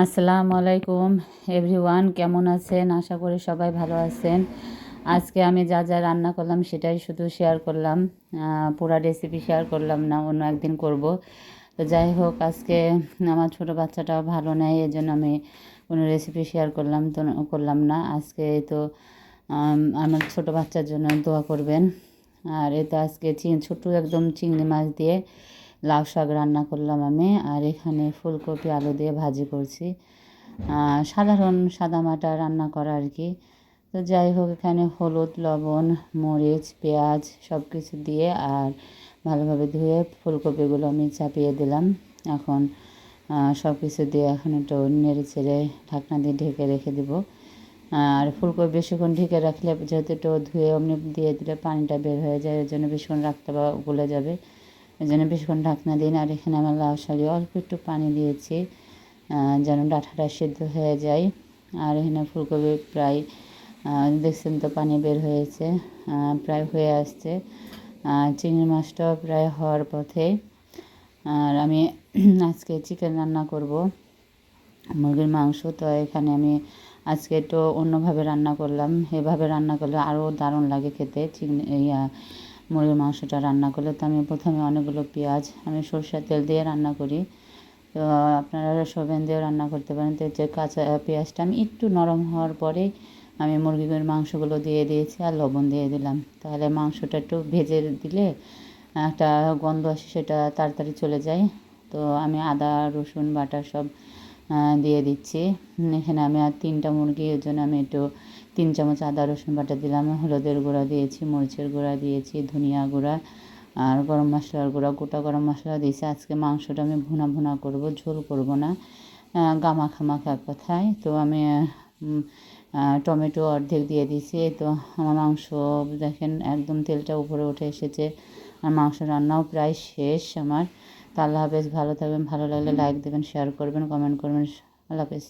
আসসালামু আলাইকুম এভরিওয়ান কেমন আছেন? আশা করি সবাই ভালো আছেন। আজকে আমি যা যা রান্না করলাম সেটাই শুধু শেয়ার করলাম। পুরা রেসিপি শেয়ার করলাম না, অন্য একদিন করব। তো যাই হোক, আজকে আমার ছোট বাচ্চাটা ভালো নেয় এই জন্য আমি কোনো রেসিপি শেয়ার করলাম তো, করলাম না। আজকে তো আমার ছোট বাচ্চার জন্য দোয়া করবেন। আর এ তো আজকে ছোট্ট একদম চিংড়ি মাছ দিয়ে লাউ শাক রান্না করলাম আমি, আর এখানে ফুলকপি, আলু দিয়ে ভাজি করছি। সাধারণ সাদা মাটা রান্না করা আর কি। তো যাই হোক, এখানে হলুদ, লবণ, মরিচ, পেঁয়াজ সব কিছু দিয়ে আর ভালোভাবে ধুয়ে ফুলকপিগুলো আমি চাপিয়ে দিলাম। এখন সব কিছু দিয়ে এখন একটু নেড়ে ছেড়ে ঢাকনা দিয়ে ঢেকে রেখে দেবো। আর ফুলকপি বেশিক্ষণ ঢেকে রাখলে যেহেতু একটু ধুয়ে অমনি দিয়ে দিলে পানিটা বের হয়ে যায় ওই জন্য বেশিক্ষণ রাখতে বা গলে যাবে। এই জন্য বেশিক্ষণ ঢাকনা দিন আর এখানে আমার লাউ শাকে অল্প একটু পানি দিয়েছি যেন ডাঁটাটা সেদ্ধ হয়ে যায়। আর এখানে ফুলকপি প্রায় দেখছেন তো পানি বের হয়েছে প্রায় হয়ে আসছে। চিংড়ি মাছটাও প্রায় হওয়ার পথে। আর আমি আজকে চিকেন রান্না করব। মুরগির মাংস তো এখানে আমি আজকে একটু অন্যভাবে রান্না করলাম। এভাবে রান্না করলে আরও দারুণ লাগে খেতে। চিংড়ি, ইয়া মুরগির মাংসটা রান্না করলে তো আমি প্রথমে অনেকগুলো পেঁয়াজ, আমি সরষের তেল দিয়ে রান্না করি। তো আপনারা সোভেন দিয়েও রান্না করতে পারেন। তো যে কাঁচা পেঁয়াজটা আমি একটু নরম হওয়ার পরেই আমি মুরগির মাংসগুলো দিয়ে দিয়েছি আর লবণ দিয়ে দিলাম। তাহলে মাংসটা একটু ভেজে দিলে একটা গন্ধ আসে, সেটা তাড়াতাড়ি চলে যায়। তো আমি আদা, রসুন, বাটা সব দিয়ে দিচ্ছি। এখানে আমি আর তিনটা মুরগি, এর জন্য আমি একটু তিন চামচ আদা, রসুন বাটা দিলাম। হলুদের গুঁড়া দিয়েছি, মরিচের গুঁড়া দিয়েছি, ধনিয়া গুঁড়া আর গরম মশলার গুঁড়া, গোটা গরম মশলা দিয়েছি। আজকে মাংসটা আমি ভুনা ভুনা করব, ঝোল করব না। গামা খামাখা এক কথায়। তো আমি টমেটো অর্ধেক দিয়ে দিয়েছি। তো আমার মাংস দেখেন একদম তেলটা উপরে উঠে এসেছে। আর মাংস রান্নাও প্রায় শেষ আমার। তো আল্লাহ হাফেজ ভালো থাকবেন ভালো লাগলে লাইক দেবেন শেয়ার করবেন কমেন্ট করবেন। আল্লাহ হাফেজ।